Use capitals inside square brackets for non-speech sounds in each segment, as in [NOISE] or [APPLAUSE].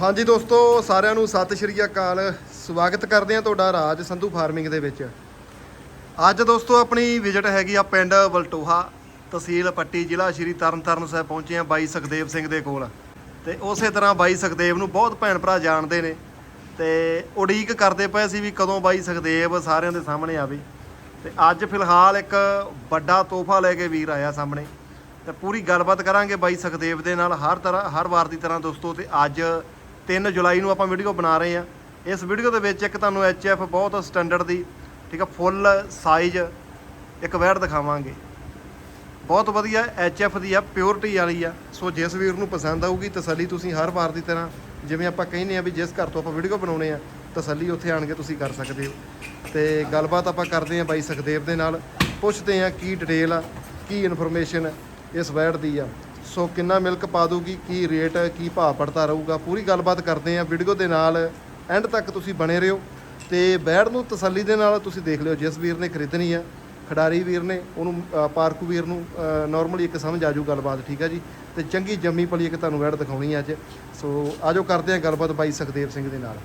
ਹਾਂਜੀ ਦੋਸਤੋ, ਸਾਰਿਆਂ ਨੂੰ ਸਤਿ ਸ਼੍ਰੀ ਅਕਾਲ। ਸਵਾਗਤ ਕਰਦੇ ਹਾਂ ਤੁਹਾਡਾ ਰਾਜ ਸੰਧੂ ਫਾਰਮਿੰਗ ਦੇ ਵਿੱਚ। ਅੱਜ ਦੋਸਤੋ, ਆਪਣੀ ਵਿਜ਼ਿਟ ਹੈਗੀ ਆ ਪਿੰਡ ਵਲਟੋਹਾ ਤਹਿਸੀਲ ਪੱਟੀ ਜ਼ਿਲ੍ਹਾ ਸ਼੍ਰੀ ਤਰਨਤਾਰਨ ਸਾਹਿਬ ਪਹੁੰਚੇ ਆ ਬਾਈ ਸੁਖਦੇਵ ਸਿੰਘ ਦੇ ਕੋਲ। ਤੇ ਉਸੇ ਤਰ੍ਹਾਂ ਬਾਈ ਸੁਖਦੇਵ ਨੂੰ ਬਹੁਤ ਭੈਣ ਭਰਾ ਜਾਣਦੇ ਨੇ ਤੇ ਉਡੀਕ ਕਰਦੇ ਪਏ ਸੀ ਵੀ ਕਦੋਂ ਬਾਈ ਸੁਖਦੇਵ ਸਾਰਿਆਂ ਦੇ ਸਾਹਮਣੇ ਆਵੇ। ਤੇ ਅੱਜ ਫਿਲਹਾਲ ਇੱਕ ਵੱਡਾ ਤੋਹਫਾ ਲੈ ਕੇ ਵੀਰ ਆਇਆ ਸਾਹਮਣੇ। ਤੇ ਪੂਰੀ ਗੱਲਬਾਤ ਕਰਾਂਗੇ ਬਾਈ ਸੁਖਦੇਵ ਦੇ ਨਾਲ ਹਰ ਤਰ੍ਹਾਂ ਹਰ ਵਾਰ ਦੀ ਤਰ੍ਹਾਂ ਦੋਸਤੋ ਤੇ ਅੱਜ 3 ਜੁਲਾਈ ਨੂੰ ਆਪਾਂ ਵੀਡੀਓ ਬਣਾ ਰਹੇ ਆ ਇਸ ਵੀਡੀਓ ਦੇ ਵਿੱਚ ਇੱਕ ਤੁਹਾਨੂੰ ਐਫ ਬਹੁਤ ਸਟੈਂਡਰਡ ਦੀ, ਠੀਕ ਆ ਫੁੱਲ ਸਾਈਜ਼ ਇੱਕ ਵੈੜ ਦਿਖਾਵਾਂਗੇ। ਬਹੁਤ ਵਧੀਆ ਐਫ ਦੀ ਆ ਪਿਓਰਿਟੀ ਵਾਲੀ ਆ। ਸੋ ਜਿਸ ਵੀਰ ਨੂੰ ਪਸੰਦ ਆਊਗੀ, ਤਸੱਲੀ ਤੁਸੀਂ ਹਰ ਵਾਰ ਦੀ ਤਰ੍ਹਾਂ, ਜਿਵੇਂ ਆਪਾਂ ਕਹਿੰਦੇ ਆ ਵੀ ਜਿਸ ਘਰ ਤੋਂ ਆਪਾਂ ਵੀਡੀਓ ਬਣਾਉਣੇ ਆ, ਤਸੱਲੀ ਉੱਥੇ ਆਣ ਕੇ ਤੁਸੀਂ ਕਰ ਸਕਦੇ ਹੋ। ਤੇ ਗੱਲਬਾਤ ਆਪਾਂ ਕਰਦੇ ਆ ਬਾਈ ਸੁਖਦੇਵ ਦੇ ਨਾਲ। ਪੁੱਛਦੇ ਆ ਕੀ ਡਿਟੇਲ ਆ, ਕੀ ਇਨਫੋਰਮੇਸ਼ਨ ਇਸ ਵੈੜ ਦੀ ਆ। ਸੋ ਕਿੰਨਾ ਮਿਲਕ ਪਾ ਦੂਗੀ, ਕੀ ਰੇਟ, ਕੀ ਭਾਅ ਪੜਤਾ ਰਹੂਗਾ? ਪੂਰੀ ਗੱਲਬਾਤ ਕਰਦੇ ਆ ਵੀਡੀਓ ਦੇ ਨਾਲ। ਐਂਡ ਤੱਕ ਤੁਸੀਂ ਬਣੇ ਰਹੋ ਤੇ ਵੈੜ ਨੂੰ ਤਸੱਲੀ ਦੇ ਨਾਲ ਤੁਸੀਂ ਦੇਖ ਲਿਓ, ਜਿਸ ਵੀਰ ਨੇ ਖਰੀਦਣੀ ਆ। ਖਿਡਾਰੀ ਵੀਰ ਨੇ, ਉਹਨੂੰ ਪਾਰਕੂ ਵੀਰ ਨੂੰ ਨਾਰਮਲੀ ਇੱਕ ਸਮਝ ਆ ਜੂ ਗੱਲਬਾਤ, ਠੀਕ ਆ ਜੀ? ਤੇ ਚੰਗੀ ਜੰਮੀ ਪਲੀ ਇੱਕ ਤੁਹਾਨੂੰ ਵੈੜ ਦਿਖਾਉਣੀ ਅੱਜ। ਸੋ ਆਜੋ ਕਰਦੇ ਆ ਗੱਲਬਾਤ ਬਾਈ ਸੁਖਦੇਵ ਸਿੰਘ ਦੇ ਨਾਲ।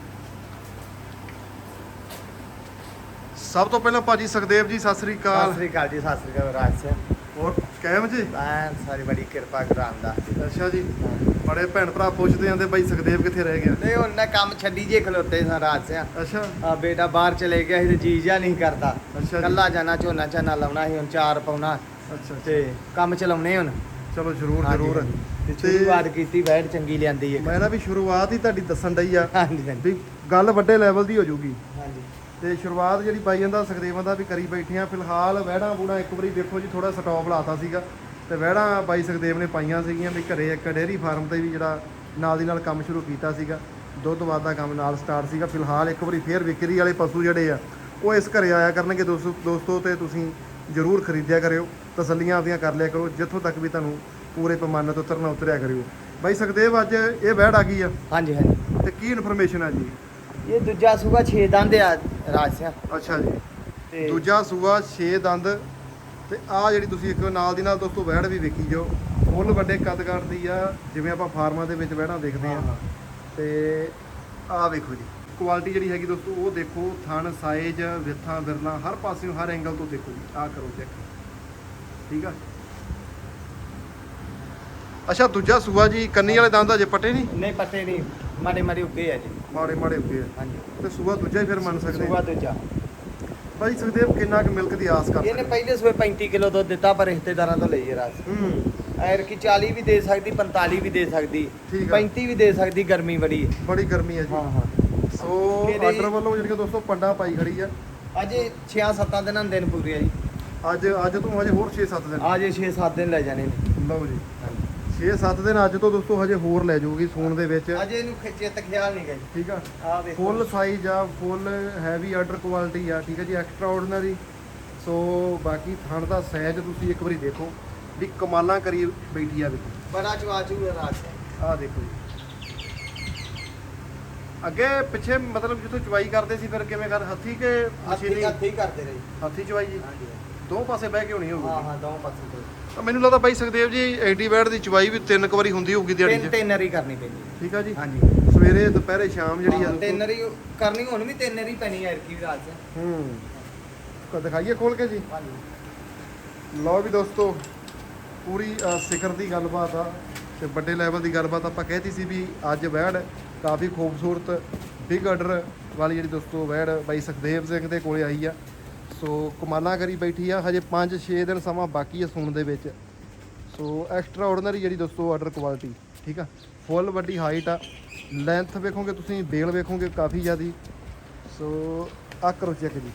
ਸਭ ਤੋਂ ਪਹਿਲਾਂ ਭਾਜੀ ਸੁਖਦੇਵ ਜੀ, ਸਤਿ ਸ੍ਰੀ ਸਤਿ ਅਕਾਲ ਸ੍ਰੀ ਅਕਾਲ ਜੀ, ਸਤਿ ਸ੍ਰੀ ਅਕਾਲ ਰਾਜ ਸਿੰਘ। ਹੋਰ ਕਾਇਮ ਜੀ? ਮੈਂ ਸਾਰੀ ਬੜੀ ਕਿਰਪਾ ਕਰਾਂ ਦਾ। ਅੱਛਾ ਜੀ ਬੜੇ ਭੈਣ ਭਰਾ ਪੁੱਛਦੇ ਆਂਦੇ ਬਾਈ ਸੁਖਦੇਵ ਕਿੱਥੇ ਰਹਿ ਗਿਆ? ਨਹੀਂ ਹੁਣ ਨਾ ਕੰਮ ਛੱਡੀ ਜੇ ਖਲੋਤੇ ਸਾਂ ਰਾਜ ਸਿੰਘ ਅੱਛਾ। ਆ ਬੇਟਾ ਬਾਹਰ ਚਲੇ ਗਿਆ ਸੀ ਤੇ ਜੀ ਜਾ ਨਹੀਂ ਕਰਦਾ। ਅੱਛਾ ਜੀ। ਕੱਲਾ ਜਾਣਾ ਝੋਨਾ ਝਾਨਾ ਲਾਉਣਾ ਸੀ ਹੁਣ ਚਾਰ ਪਾਉਣਾ। ਅੱਛਾ ਤੇ ਕੰਮ ਚਲਾਉਣੇ ਹੁਣ। ਚਲੋ ਜ਼ਰੂਰ ਹਾਂਜੀ, ਜ਼ਰੂਰ। ਤੇ ਸ਼ੁਰੂਆਤ ਕੀਤੀ ਬੈਠ ਚੰਗੀ ਲਿਆਂਦੀ ਹੈ ਮੈਂ ਨਾ ਵੀ ਸ਼ੁਰੂਆਤ ਹੀ ਤੁਹਾਡੀ ਦੱਸਣ ਡਈ ਆ ਹਾਂਜੀ ਹਾਂਜੀ। ਵੀ ਗੱਲ ਵੱਡੇ ਲੈਵਲ ਦੀ ਹੋ ਜਾਊਗੀ ਹਾਂਜੀ। ਤੇ ਸ਼ੁਰੂਆਤ ਜਿਹੜੀ ਬਾਈ ਜਾਂਦਾ ਸੁਖਦੇਵਾਂ ਦਾ ਵੀ ਕਰੀ ਬੈਠੇ ਆ ਫਿਲਹਾਲ ਵਹਿੜਾਂ ਬੂੜਾ ਇੱਕ ਵਾਰੀ ਦੇਖੋ ਜੀ ਥੋੜਾ ਸਟਾਪ ਲਾਤਾ ਸੀਗਾ ਤੇ ਵਹਿੜਾਂ ਬਾਈ ਸੁਖਦੇਵ ਨੇ ਪਾਈਆਂ ਸੀਗੀਆਂ ਵੀ ਘਰੇ ਇੱਕ ਡੇਅਰੀ ਫਾਰਮ ਤੇ ਵੀ ਜਿਹੜਾ ਨਾਲ ਦੀ ਨਾਲ ਕੰਮ ਸ਼ੁਰੂ ਕੀਤਾ ਸੀਗਾ ਦੁੱਧ ਵਾਧ ਦਾ ਕੰਮ ਨਾਲ ਸਟਾਰਟ ਸੀਗਾ ਫਿਲਹਾਲ ਇੱਕ ਵਾਰੀ ਫੇਰ ਵਿਕਰੀ ਵਾਲੇ ਪਸ਼ੂ ਜਿਹੜੇ ਆ ਉਹ ਇਸ ਘਰੇ ਆਇਆ ਕਰਨਗੇ ਦੋਸਤੋ ਦੋਸਤੋ ਤੇ ਤੁਸੀਂ ਜ਼ਰੂਰ ਖਰੀਦਿਆ ਕਰਿਓ ਤਸੱਲੀਆਂ ਆਪਦੀਆਂ ਕਰ ਲਿਆ ਕਰੋ ਜਿੱਥੋਂ ਤੱਕ ਵੀ ਤੁਹਾਨੂੰ ਪੂਰੇ ਪੈਮਾਨੇ ਤੋਂ ਉਤਰਨਾ ਉਤਰਿਆ ਕਰਿਓ। ਬਾਈ ਸੁਖਦੇਵ ਅੱਜ ਇਹ ਵਹਿੜ ਆ ਗਈ ਆ? ਹਾਂਜੀ ਹਾਂਜੀ। ਤੇ ਕੀ ਇਨਫੋਰਮੇਸ਼ਨ ਆ ਜੀ? ਇਹ ਦੂਜਾ ਸੂਗਾ 6 ਦੰਦ ਆ ਰਾਜ ਸਿੰਘ ਅੱਛਾ ਜੀ। ਤੇ ਦੂਜਾ ਸੂਆ 6 ਦੰਦ। ਤੇ ਆ ਜਿਹੜੀ ਤੁਸੀਂ ਇੱਕ ਨਾਲ ਦੀ ਨਾਲ ਦੋਸਤੋ ਵਹਿੜ ਵੀ ਵੇਖੀ ਜਾਓ ਫੁੱਲ ਵੱਡੇ ਕੱਦ ਕਾਠ ਦੀ ਆ ਜਿਵੇਂ ਆਪਾਂ ਫਾਰਮਾਂ ਦੇ ਵਿੱਚ ਵਹਿੜਾਂ ਦੇਖਦੇ ਆ ਤੇ ਆ ਵੇਖੋ ਜੀ ਕੁਆਲਿਟੀ ਜਿਹੜੀ ਹੈਗੀ ਦੋਸਤੋ ਉਹ ਦੇਖੋ ਥਣ ਸਾਈਜ਼ ਵਿੱਥਾਂ ਵਿਰਲਾ ਹਰ ਪਾਸਿਓਂ ਹਰ ਐਂਗਲ ਤੋਂ ਦੇਖੋ ਜੀ ਆ ਕਰੋ ਚੈੱਕ ਠੀਕ ਆ? ਅੱਛਾ ਦੂਜਾ ਸੂਆ ਜੀ ਕੰਨੀ ਵਾਲੇ ਦੰਦ ਅਜੇ ਪੱਟੇ ਨਹੀਂ? ਨਹੀਂ ਪੱਟੇ ਨਹੀਂ। ਮਾੜੇ ਮਾੜੇ ਉੱਗੇ ਆ ਜੀ। ਮਾੜੇ ਮਾੜੇ ਉੱਗੇ ਆ। ਹਾਂਜੀ। ਤੇ ਸੂਆ ਦੂਜਾ ਹੀ ਫਿਰ ਮੰਨ ਸਕਦੇ ਸੂਗਾ ਆ। ਦੂਜਾ। ਭਾਈ ਸੁਖਦੇਵ ਕਿੰਨਾ ਕੁ ਮਿਲਕ ਦੀ ਆਸ ਕਰ ਇਹਨੇ ਪਹਿਲੇ ਸੂਏ 35 ਕਿਲੋ ਦੁੱਧ ਦਿੱਤਾ ਪਰ ਰਿਸ਼ਤੇਦਾਰਾਂ ਤੋਂ ਲਈ ਹੂੰ। ਐਰ ਕੀ 40 ਵੀ ਦੇ ਸਕਦੀ 45 ਵੀ ਦੇ ਸਕਦੀ ਠੀਕ ਆ। 35 ਵੀ ਦੇ ਸਕਦੀ ਗਰਮੀ ਬੜੀ। ਹੈ ਬੜੀ ਗਰਮੀ ਹੈ ਜੀ। ਹਾਂ ਹਾਂ। ਸੋ ਆਰਡਰ ਵੱਲੋਂ ਜਿਹੜੀਆਂ ਦੋਸਤੋ ਪੰਡਾ ਪਾਈ ਖੜੀ ਆ। ਅਜੇ 6-7 ਦਿਨਾਂ ਦਿਨ ਪੂਰੇ ਆ ਜੀ। ਅੱਜ ਅੱਜ ਤੋਂ ਹਜੇ ਹੋਰ 6-7 ਦਿਨ। ਅਜੇ 6-7 ਦਿਨ ਲੈ ਜਾਣੇ ਨੇ। ਲਓ ਜੀ। 6-7 ਦਿਨ ਅੱਜ ਤੋਂ ਦੋਸਤੋ ਹਜੇ ਹੋਰ ਲੈ ਜਾਊਗੀ ਸੂਣ ਦੇ ਵਿੱਚ। ਅਜੇ ਇਹਨੂੰ ਖਿੱਚੇ ਤੱਕ ਖਿਆਲ ਨਹੀਂ ਗਈ ਠੀਕ ਆ? ਆ ਵੇਖੋ। ਫੁੱਲ ਸਾਈਜ਼ ਆ ਫੁੱਲ ਹੈਵੀ ਆਰਡਰ ਕੁਆਲਿਟੀ ਆ ਠੀਕ ਹੈ ਜੀ? ਐਕਸਟਰਾ ਆਰਡੀਨਰੀ ਸੋ ਬਾਕੀ ਥਣ ਦਾ ਸਾਈਜ਼ ਤੁਸੀਂ ਇੱਕ ਵਾਰੀ ਦੇਖੋ ਵੀ ਕਮਾਲਾਂ ਕਰੀ ਬੈਠੀ ਆ ਵੇਖੋ। ਬੜਾ ਚਵਾ ਚੂ ਰਾਜ ਆਹ ਦੇਖੋ ਜੀ। ਅੱਗੇ ਪਿੱਛੇ ਮਤਲਬ ਜਿੱਥੋਂ ਚਵਾਈ ਕਰਦੇ ਸੀ ਫਿਰ ਕਿਵੇਂ ਕਰ? ਹੱਥੀ ਕੇ ਹੱਥੀ ਮਸ਼ੀਨੀ? ਹੱਥੀ ਕਰਦੇ ਰਹੇ। ਹੱਥੀ ਚਵਾਈ ਜੀ? ਦੋ ਪਾਸੇ ਬਹਿ ਕੇ ਹੋਣੀ ਹੋਊਗੀ। ਹਾਂ ਹਾਂ ਦੋ ਪਾਸੇ ਤੋਂ ਮੈਨੂੰ ਲੱਗਦਾ ਬਾਈ ਸੁਖਦੇਵ ਜੀ 80 ਬੈਟ ਦੀ ਚਵਾਈ ਵੀ ਤਿੰਨ ਕੁ ਵਾਰੀ ਹੁੰਦੀ ਹੋਊਗੀ ਦਿਹਾੜੀ ਤਿੰਨ 'ਚ। ਤਿੰਨ ਰੀ ਕਰਨੀ ਪੈਂਦੀ। ਠੀਕ ਆ ਜੀ? ਹਾਂਜੀ। ਸਵੇਰੇ ਦੁਪਹਿਰੇ ਸ਼ਾਮ ਜਿਹੜੀ ਆ। ਹਾਂ, ਤਿੰਨ ਰੀ ਕਰਨੀ ਹੁਣ ਵੀ ਤਿੰਨ ਰੀ ਪੈਣੀ ਐਰ ਕੀ ਰਾਜ ਹੂੰ। ਕੋ ਦਿਖਾਈਏ ਖੋਲ ਕੇ ਜੀ। ਹਾਂਜੀ। ਲਓ ਵੀ ਦੋਸਤੋ ਪੂਰੀ ਅ, ਸਿਖਰ ਦੀ ਗੱਲਬਾਤ ਆ ਤੇ ਵੱਡੇ ਲੈਵਲ ਦੀ ਗੱਲਬਾਤ ਆਪਾਂ ਕਹਿਤੀ ਸੀ ਵੀ ਅੱਜ ਵੈੜ ਕਾਫੀ ਖੂਬਸੂਰਤ ਬਿਗ ਆਰਡਰ ਵਾਲੀ ਜਿਹੜੀ ਦੋਸਤੋ ਵੈੜ ਬਾਈ ਸੁਖਦੇਵ ਸਿੰਘ ਦੇ ਕੋਲੇ ਆਈ ਆ। ਸੋ ਕਮਾਲਾਂ ਕਰੀ ਬੈਠੀ ਆ, ਹਜੇ 5-6 ਦਿਨ ਸਮਾਂ ਬਾਕੀ ਆ ਸੂਣ ਦੇ ਵਿੱਚ। ਸੋ ਐਕਸਟਰਾ ਆਰਡੀਨਰੀ ਜਿਹੜੀ ਦੋਸਤੋ ਆਰਡਰ ਕੁਆਲਿਟੀ ਠੀਕ ਆ? ਫੁੱਲ ਵੱਡੀ ਹਾਈਟ ਆ। ਲੈਂਥ ਵੇਖੋਗੇ ਤੁਸੀਂ, ਬੇਲ ਵੇਖੋਗੇ ਕਾਫੀ ਜ਼ਿਆਦੀ। ਸੋ ਆ ਕਰੋ ਚੈੱਕ ਜੀ।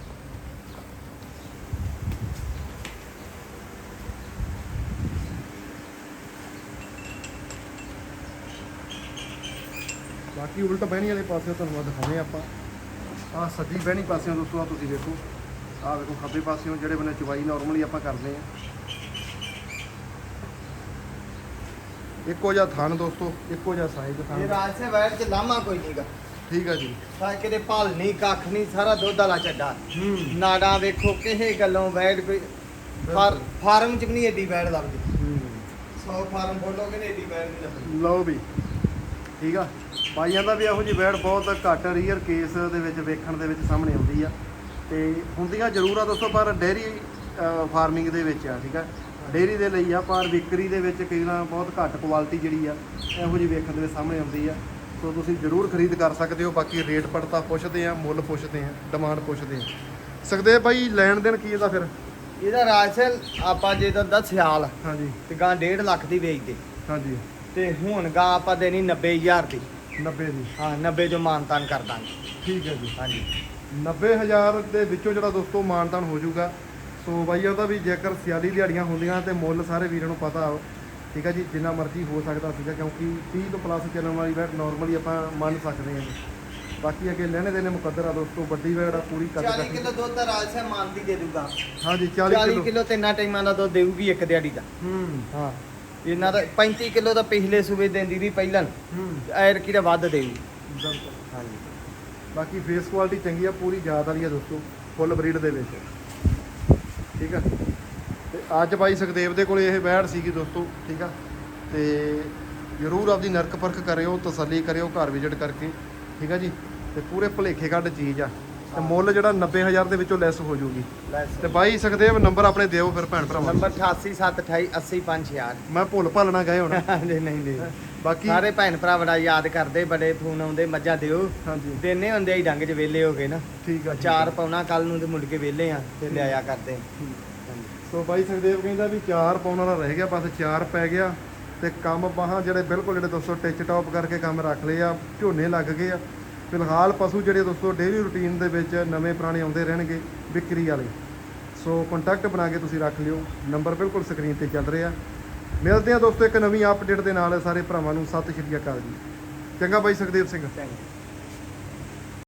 ਬਾਕੀ ਉਲਟ ਬਹਿਣੀ ਵਾਲੇ ਪਾਸੇ ਤੁਹਾਨੂੰ ਆਹ ਦਿਖਾਉਣੇ ਆਪਾਂ। ਆ ਸੱਜੀ ਬਹਿਣੀ ਪਾਸਿਓਂ ਦੋਸਤੋ ਆ ਤੁਸੀਂ ਦੇਖੋ ਆਹ ਵੇਖੋ ਖੱਬੇ ਪਾਸਿਓਂ ਜਿਹੜੇ ਬੰਨੇ ਚੁਬਾਈ ਨਾਰਮਲੀ ਆਪਾਂ ਕਰਦੇ ਆ ਇੱਕੋ ਜਿਹਾ ਥਣ ਦੋਸਤੋ ਇੱਕੋ ਜਿਹਾ ਸਾਈਜ਼ ਇਹ ਥਣ ਰਾਜ ਸੇ ਬੈਠ ਚ ਲਾਮਾ ਕੋਈ ਨਹੀਂਗਾ ਠੀਕ ਆ ਜੀ। ਸਾ ਕਿਤੇ ਭਲ ਨਹੀਂ ਕੱਖ ਨਹੀਂ ਸਾਰਾ ਦੁੱਧ ਵਾਲਾ ਚੱਡਾ। ਹੂੰ। ਨਾੜਾਂ ਵੇਖੋ ਕਿਸੇ ਗੱਲੋਂ ਬੈਠ ਕੋਈ ਫਾਰ- ਫਾਰਮ ਚ ਵੀ ਨਹੀਂ ਏਡੀ ਬੈਠ ਲੱਗਦੀ। 100 ਫਾਰਮ ਬੋਲੋਗੇ ਨੇ ਏਡੀ ਬੈਠ ਨਹੀਂ ਲੱਗਦੀ। ਲਓ ਵੀ। ਠੀਕ ਆ। ਬਾਈਆਂ ਦਾ ਵੀ ਇਹੋ ਜਿਹੀ ਵੈੜ ਬਹੁਤ ਘੱਟ ਰੀਅਰ ਕੇਸ ਦੇ ਵਿੱਚ ਵੇਖਣ ਦੇ ਵਿੱਚ ਸਾਹਮਣੇ ਆਉਂਦੀ ਆ। ਤੇ ਹੁੰਦੀਆਂ ਜ਼ਰੂਰ ਆ ਦੋਸਤੋ ਪਰ ਡੇਅਰੀ ਫਾਰਮਿੰਗ ਦੇ ਵਿੱਚ ਆ ਠੀਕ ਆ? ਡੇਅਰੀ ਦੇ ਲਈ ਆ ਪਰ ਵਿਕਰੀ ਦੇ ਵਿੱਚ ਕਈ ਨਾ ਬਹੁਤ ਘੱਟ ਕੁਆਲਿਟੀ ਜਿਹੜੀ ਆ ਇਹੋ ਜਿਹੀ ਵੇਖਣ ਦੇ ਵਿੱਚ ਸਾਹਮਣੇ ਆਉਂਦੀ ਆ। ਸੋ ਤੁਸੀਂ ਜ਼ਰੂਰ ਖਰੀਦ ਕਰ ਸਕਦੇ ਹੋ ਬਾਕੀ ਰੇਟ ਪੜਤਾ ਪੁੱਛਦੇ ਆ ਮੁੱਲ ਪੁੱਛਦੇ ਆ ਡਿਮਾਂਡ ਪੁੱਛਦੇ ਆ। ਸਕਦੇ ਬਾਈ ਲੈਣ ਦੇਣ ਕੀ ਇਹਦਾ ਫਿਰ? ਇਹਦਾ ਰਾਜਸਲ ਆਪਾਂ ਜੇ ਤਾਂ ਸਿਆਲ ਹਾਂਜੀ। ਤੇ ਗਾਂ 1.5 ਲੱਖ ਦੀ ਵੇਚਦੇ। ਹਾਂਜੀ। ਤੇ ਹੁਣ ਗਾਂ ਆਪਾਂ ਦੇਣੀ 90000 ਦੀ। 90 ਦੀ। ਹਾਂ 90 ਜੋ ਮਾਨਤਾਨ ਕਰ ਦਾਂਗੇ। ਠੀਕ ਹੈ ਜੀ। ਹਾਂਜੀ। 90000 ਦੇ ਵਿੱਚੋਂ ਜਿਹੜਾ ਦੋਸਤੋ ਮਾਨਤਾਨ ਹੋ ਜਾਊਗਾ। ਸੋ ਬਾਈ ਉਹਦਾ ਵੀ ਜੇਕਰ ਸਿਆਲੀ ਦਿਹਾੜੀਆਂ ਹੁੰਦੀਆਂ ਤੇ ਮੁੱਲ ਸਾਰੇ ਵੀਰਾਂ ਨੂੰ ਪਤਾ ਹੋ ਠੀਕ ਹੈ ਜੀ ਜਿੰਨਾ ਮਰਜ਼ੀ ਹੋ ਸਕਦਾ ਸੀਗਾ ਕਿਉਂਕਿ 30 ਤੋਂ ਪਲੱਸ ਚੱਲਣ ਵਾਲੀ ਵੈਟ ਨਾਰਮਲੀ ਆਪਾਂ ਮੰਨ ਸਕਦੇ ਹਾਂ ਬਾਕੀ ਅੱਗੇ ਲੈਣੇ ਦੇ ਨੇ ਮੁਕੱਦਰ ਆ ਦੋਸਤੋ ਵੱਡੀ ਵੈਟ ਆ ਪੂਰੀ ਕੱਦ 40 ਕੱਟੀ। ਕਿਲੋ ਦੁੱਧ ਦਾ ਰਾਜਸਲ ਮਾਨਤੀ ਦੇ ਦੂਗਾ ਹਾਂਜੀ 40 40 ਕਿਲੋ ਤਿੰਨਾਂ ਟਾਈਮਾਂ ਦਾ ਦੁੱਧ ਦੇਊਗੀ ਇੱਕ ਦਿਹਾੜੀ ਦਾ। ਹੂੰ। ਹਾਂ। ਇਹਨਾਂ ਦਾ 35 ਕਿਲੋ ਦਾ ਪਿਛਲੇ ਸੂਬੇ ਦਿੰਦੀ ਦੀ ਪਹਿਲਾਂ ਹੂੰ। ਐਰ ਕੀ ਦਾ ਵੱਧ ਦੇਊਗੀ। ਹਾਂਜੀ। ਬਾਕੀ ਫੇਸ ਕੁਆਲਿਟੀ ਚੰਗੀ ਆ ਪੂਰੀ ਯਾਦ ਵਾਲੀ ਆ ਦੋਸਤੋ ਫੁੱਲ ਬਰੀਡ ਦੇ ਵਿੱਚ। ਠੀਕ ਆ? ਤੇ ਅੱਜ ਬਾਈ ਸੁਖਦੇਵ ਦੇ ਕੋਲੇ ਇਹ ਬੈੜ ਸੀਗੀ ਦੋਸਤੋ ਠੀਕ ਆ? ਤੇ ਜ਼ਰੂਰ ਆਪਦੀ ਨਰਕ ਪਰਖ ਕਰਿਓ ਤਸੱਲੀ ਕਰਿਓ ਘਰ ਵਿਜ਼ਿਟ ਕਰਕੇ ਠੀਕ ਆ ਜੀ? ਤੇ ਪੂਰੇ ਭਲੇਖੇ ਕੱਢ ਚੀਜ਼ ਆ। ਤੇ ਮੁੱਲ ਜਿਹੜਾ 90000 ਦੇ ਵਿੱਚੋਂ ਲੈਸ ਹੋ ਜਾਊਗੀ। ਤੇ ਬਾਈ ਸੁਖਦੇਵ ਨੰਬਰ ਆਪਣੇ ਦਿਓ ਫਿਰ ਭੈਣ ਭਰਾਵਾਂ। ਨੰਬਰ 8878280566 ਮੈਂ ਭੁੱਲ ਭੱਲ ਨਾ ਗਏ ਹੁਣ। [LAUGHS] ਨਹੀਂ ਨਹੀਂ ਨਹੀਂ। ਬਾਕੀ ਸਾਰੇ ਭੈਣ ਭਰਾ ਬੜਾ ਯਾਦ ਕਰਦੇ ਬੜੇ ਫੋਨ ਆਉਂਦੇ ਮੱਝਾਂ ਦਿਓ। ਹਾਂਜੀ। ਦਿਨੇ ਹੁੰਦੇ ਹੀ ਡੰਗ 'ਚ ਵਿਹਲੇ ਹੋ ਗਏ ਨਾ। ਠੀਕ ਆ ਚਾਰ ਪਾਉਣਾ ਕੱਲ ਨੂੰ ਤੇ ਮੁੜ ਕੇ ਵਿਹਲੇ ਆ ਤੇ ਲਿਆਇਆ ਕਰਦੇ ਸੋ ਬਾਈ ਸੁਖਦੇਵ ਕਹਿੰਦਾ ਵੀ ਚਾਰ ਪਾਉਣ ਵਾਲਾ ਰਹਿ ਗਿਆ ਬਸ ਚਾਰ ਪੈ ਗਿਆ ਤੇ ਕੰਮ ਬਾਹਾਂ ਜਿਹੜੇ ਬਿਲਕੁਲ ਜਿਹੜੇ ਦੋਸਤੋ ਟਿਚ ਟੌਪ ਕਰਕੇ ਕੰਮ ਰੱਖ ਲਏ ਆ ਝੋਨੇ ਲੱਗ ਗਏ ਆ। ਫਿਲਹਾਲ ਪਸ਼ੂ ਜਿਹੜੇ ਦੋਸਤੋ ਡੇਲੀ ਰੂਟੀਨ ਦੇ ਵਿੱਚ ਨਵੇਂ ਪੁਰਾਣੇ ਆਉਂਦੇ ਰਹਿਣਗੇ ਵਿਕਰੀ ਵਾਲੇ। ਸੋ ਕੰਟੈਕਟ ਬਣਾ ਕੇ ਤੁਸੀਂ ਰੱਖ ਲਿਓ ਨੰਬਰ ਬਿਲਕੁਲ ਸਕਰੀਨ ਤੇ ਚੱਲ ਰਿਹਾ। ਮਿਲਦੇ ਆ ਦੋਸਤੋ ਇੱਕ ਨਵੀਂ ਅਪਡੇਟ ਦੇ ਨਾਲ ਸਾਰੇ ਭਰਾਵਾਂ ਨੂੰ। ਸਤਿ ਸ਼੍ਰੀ ਅਕਾਲ ਜੀ। ਚੰਗਾ ਬਾਈ ਸੁਖਦੇਵ ਸਿੰਘ।